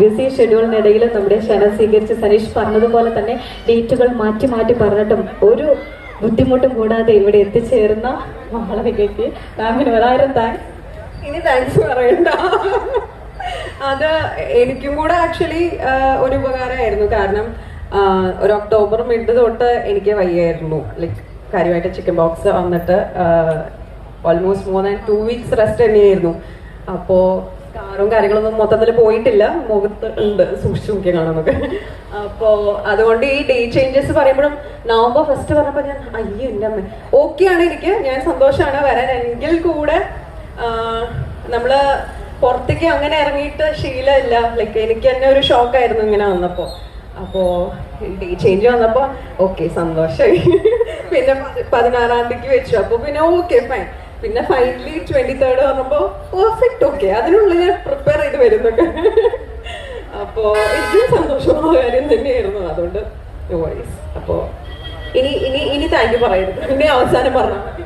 BC ഷെഡ്യൂളിനിടയിൽ നമ്മുടെ ക്ഷണം സ്വീകരിച്ച് സനീഷ് പറഞ്ഞതുപോലെ തന്നെ ഡേറ്റുകൾ മാറ്റി മാറ്റി പറഞ്ഞിട്ടും ഒരു ബുദ്ധിമുട്ടും കൂടാതെ ഇവിടെ എത്തിച്ചേർന്ന മാളവികയ്ക്ക് മാമിന് ഒരായിരം താങ്ക്സ്. ഇനി താങ്ക്സ് പറയണ്ട. അത് എനിക്കും കൂടെ ആക്ച്വലി ഒരു ഉപകാരമായിരുന്നു. കാരണം ഒരു ഒക്ടോബർ മിഡ് തൊട്ട് എനിക്ക് വയ്യായിരുന്നു. ലൈക്ക് കാര്യമായിട്ട് ചിക്കൻ ബോക്സ് വന്നിട്ട് almost more than two weeks rest തന്നെയായിരുന്നു. അപ്പോ കാറും കാര്യങ്ങളൊന്നും മൊത്തത്തിൽ പോയിട്ടില്ല. മുഖത്ത് ഉണ്ട്. സൂക്ഷിച്ചു നോക്കിയാൽ നമുക്ക്. അപ്പോ അതുകൊണ്ട് ഈ ഡേ ചേഞ്ചസ് പറയുമ്പോഴും നവംബർ ഫസ്റ്റ് പറഞ്ഞപ്പോ ഞാൻ അയ്യോ എന്റെ അമ്മ. ഓക്കെ ആണ് എനിക്ക്. ഞാൻ സന്തോഷമാണ് വരാൻ. എങ്കിൽ കൂടെ നമ്മൾ പുറത്തേക്ക് അങ്ങനെ ഇറങ്ങിയിട്ട് ശീലമില്ല. ലൈക്ക് എനിക്ക് തന്നെ ഒരു ഷോക്കായിരുന്നു ഇങ്ങനെ വന്നപ്പോ. അപ്പോ ഡേ ചേഞ്ച് വന്നപ്പോ ഓക്കെ സന്തോഷമായി. പിന്നെ പതി- പതിനാറാം തീയതിക്ക് വെച്ചു. അപ്പൊ പിന്നെ ഓക്കെ ഫൈൻ പിന്നെ ഫൈനലി ട്വന്റി തേർഡ് പറഞ്ഞപ്പോ പെർഫെക്റ്റ് ഓക്കെ അതിനുള്ളിൽ ഞാൻ പ്രിപ്പയർ ചെയ്ത് വരുന്നൊക്കെ. അപ്പോ ഏറ്റവും സന്തോഷമുള്ള കാര്യം തന്നെയായിരുന്നു. അതുകൊണ്ട് നോ അപ്പോ ഇനി ഇനി ഇനി താങ്ക് യു പറയരുത്. പിന്നെ അവസാനം പറഞ്ഞാൽ മതി.